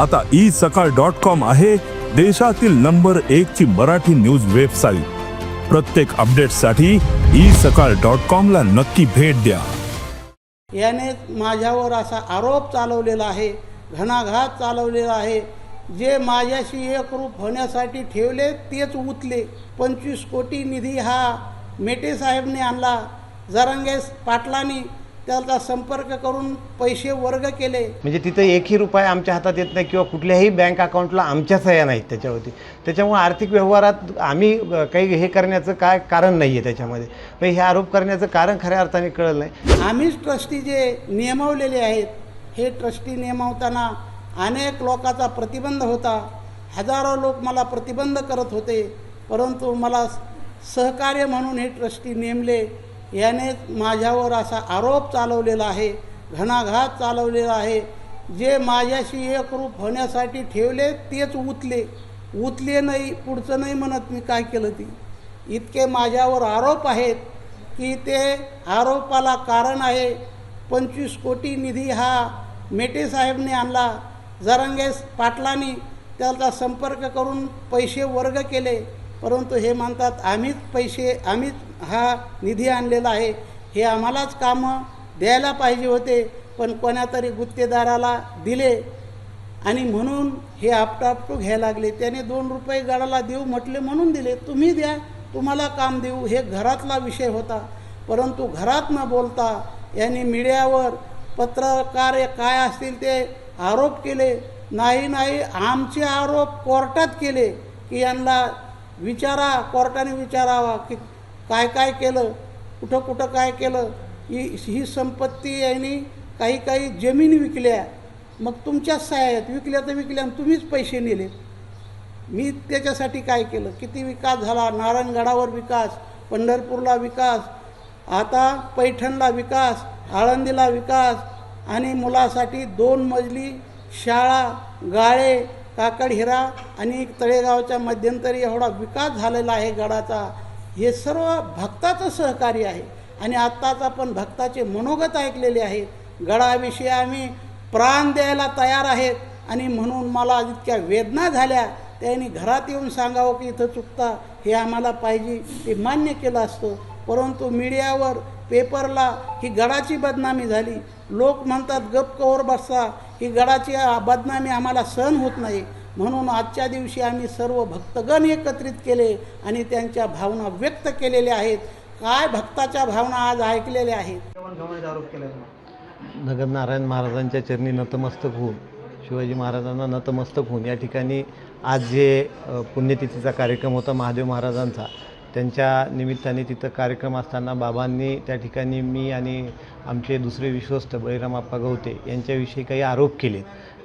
आता ई सकाळ dot com आहे देशातील नंबर एक ची मराठी न्यूज वेबसाईट. प्रत्येक अपडेटसाठी ई सकाळ डॉट कॉम ला नक्की भेट द्या. याने माझ्यावर असा आरोप चालवलेला आहे घणाघात चालवलेला आहे. जे माझ्याशी एकरूप होण्यासाठी ठेवले तेच उतले. पंचवीस कोटी निधी हा मेटे साहेबने आणला. जरंगेस पाटलांनी त्याचा संपर्क करून पैसे वर्ग केले. म्हणजे तिथं एकही रुपया आमच्या हातात येत नाही किंवा कुठल्याही बँक अकाउंटला आमच्या सह्या नाहीत त्याच्यावरती. त्याच्यामुळे आर्थिक व्यवहारात आम्ही काही हे करण्याचं काय कारण नाही आहे त्याच्यामध्ये. पण हे आरोप करण्याचं कारण खऱ्या अर्थाने कळलं नाही. आम्हीच ट्रस्टी जे नियमवलेले आहेत हे ट्रस्टी नियमवताना अनेक लोकांचा प्रतिबंध होता. हजारो लोक मला प्रतिबंध करत होते परंतु मला सहकार्य म्हणून हे ट्रस्टी नेमले. याने माझ्यावर असा आरोप चालवलेला आहे घणाघात चालवलेला आहे. जे माझ्याशी एकरूप होण्यासाठी ठेवले तेच उतले. उतले नाही पुढचं नाही म्हणत मी काय केलं ती. इतके माझ्यावर आरोप आहेत की ते आरोपाला कारण आहे. पंचवीस कोटी निधी हा मेटे साहेबने आणला. जरंगेस पाटलांनी त्याचा संपर्क करून पैसे वर्ग केले. परंतु हे म्हणतात आम्हीच पैसे आम्हीच हा निधी आणलेला आहे. हे आम्हालाच कामं द्यायला पाहिजे होते पण कोणातरी गुत्तेदाराला दिले आणि म्हणून हे आपटापटू घ्यायला लागले. त्याने दोन रुपये गडाला देऊ म्हटले म्हणून दिले. तुम्ही द्या तुम्हाला काम देऊ. हे घरातला विषय होता. परंतु घरात न बोलता यांनी मीडियावर पत्रकार काय असतील ते आरोप केले. नाही नाही आमचे आरोप कोर्टात केले की यांना विचारा कोर्टाने विचारावा की काय काय केलं कुठं कुठं काय केलं. ही ही संपत्ती यांनी काही काही जमीन विकल्या मग तुमच्याच सहाय्यात विकल्या तर विकल्या आणि तुम्हीच पैसे नेले. मी त्याच्यासाठी काय केलं? किती विकास झाला? नारायणगडावर विकास पंढरपूरला विकास आता पैठणला विकास आळंदीला विकास आणि मुलासाठी दोन मजली शाळा गाळे काकडहिरा आणि तळेगावच्या मध्यंतरी एवढा विकास झालेला आहे गडाचा. हे सर्व भक्ताचं सहकार्य आहे. आणि आत्ताच आपण भक्ताचे मनोगत ऐकलेले आहे. गडाविषयी आम्ही प्राण द्यायला तयार आहेत. आणि म्हणून मला इतक्या वेदना झाल्या त्यांनी घरात येऊन सांगावं की इथं चुकता हे आम्हाला पाहिजे ते मान्य केलं असतं. परंतु मीडियावर पेपरला ही गडाची बदनामी झाली. लोक म्हणतात गप कवर बसता ही गडाची बदनामी आम्हाला सहन होत नाही. म्हणून आजच्या दिवशी आम्ही सर्व भक्तगण एकत्रित केले आणि त्यांच्या भावना व्यक्त केलेल्या आहेत. काय भक्ताच्या भावना आज ऐकलेल्या आहेत? नगर नारायण महाराजांच्या चरणी नतमस्तक होऊन शिवाजी महाराजांना नतमस्तक होऊन या ठिकाणी आज जे पुण्यतिथीचा कार्यक्रम होता महादेव महाराजांचा त्यांच्या निमित्ताने तिथं कार्यक्रम असताना बाबांनी त्या ठिकाणी मी आणि आमचे दुसरे विश्वस्त बळीराम आप्पा गवते यांच्याविषयी काही आरोप केले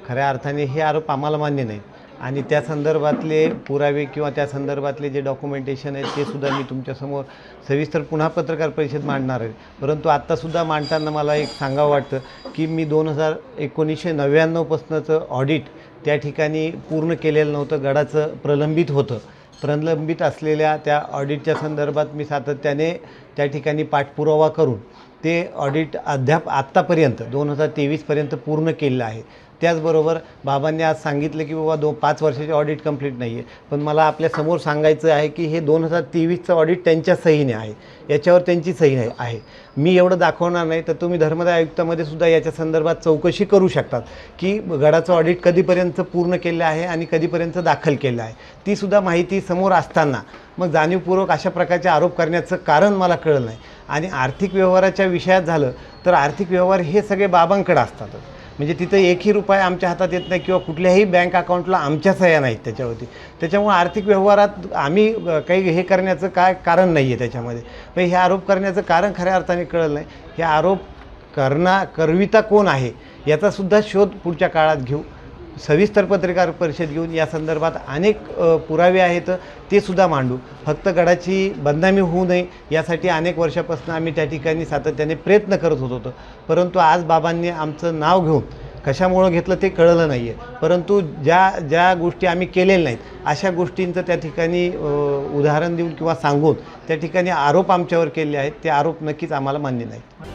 खऱ्या अर्थाने हे आरोप आम्हाला मान्य नाहीत आणि त्या संदर्भातले पुरावे किंवा त्या संदर्भातले जे डॉक्युमेंटेशन आहे ते सुद्धा मी तुमच्यासमोर सविस्तर पुन्हा पत्रकार परिषद मांडणार आहे. परंतु आत्तासुद्धा मांडताना मला एक सांगावं वाटतं की मी दोन हजार एकोणीसशे नव्याण्णवपासूनचं ऑडिट त्या ठिकाणी पूर्ण केलेलं नव्हतं. गडाचं प्रलंबित होतं. प्रलंबित असलेल्या त्या ऑडिटच्या संदर्भात मी सातत्याने त्या ठिकाणी पाठपुरावा करून ते ऑडिट अद्याप आत्तापर्यंत दोन हजार तेवीसपर्यंत पूर्ण केलेलं आहे. त्याचबरोबर बाबांनी आज सांगितलं की बाबा दो पाच वर्षाचे ऑडिट कंप्लीट नाही आहे पण मला आपल्यासमोर सांगायचं आहे की हे दोन हजार तेवीसचं ऑडिट त्यांच्या सहीने आहे. याच्यावर त्यांची सही आहे आहे. मी एवढं दाखवणार नाही तर तुम्ही धर्मदाय आयुक्तामध्ये सुद्धा याच्या संदर्भात चौकशी करू शकतात की गडाचं ऑडिट कधीपर्यंत पूर्ण केलं आहे आणि कधीपर्यंत दाखल केलं आहे. ती सुद्धा माहिती समोर असताना मग जाणीवपूर्वक अशा प्रकारचे आरोप करण्याचं कारण मला कळलं नाही. आणि आर्थिक व्यवहाराच्या विषयात झालं तर आर्थिक व्यवहार हे सगळे बाबांकडे असतातच. म्हणजे तिथं एकही रुपया आमच्या हातात येत नाही किंवा कुठल्याही बँक अकाउंटला आमच्या सह्या नाहीत त्याच्यावरती. त्याच्यामुळे आर्थिक व्यवहारात आम्ही काही हे करण्याचं काय कारण नाही आहे त्याच्यामध्ये. पण हे आरोप करण्याचं कारण खऱ्या अर्थाने कळलं नाही. हे आरोप करणा करविता कोण आहे? याचासुद्धा शोध पुढच्या काळात घेऊ. सविस्तर पत्रकार परिषद घेऊन या संदर्भात अनेक पुरावे आहेत ते सुद्धा मांडू. फक्त गडाची बदनामी होऊ नये यासाठी अनेक वर्षापासून आम्ही त्या ठिकाणी सातत्याने प्रयत्न करत होत होतो. परंतु आज बाबांनी आमचं नाव घेऊन कशामुळं घेतलं ते कळलं नाही आहे परंतु ज्या ज्या गोष्टी आम्ही केलेल्या नाहीत अशा गोष्टींचं त्या ठिकाणी उदाहरण देऊन किंवा सांगून त्या ठिकाणी आरोप आमच्यावर केले आहेत ते आरोप नक्कीच आम्हाला मान्य नाहीत.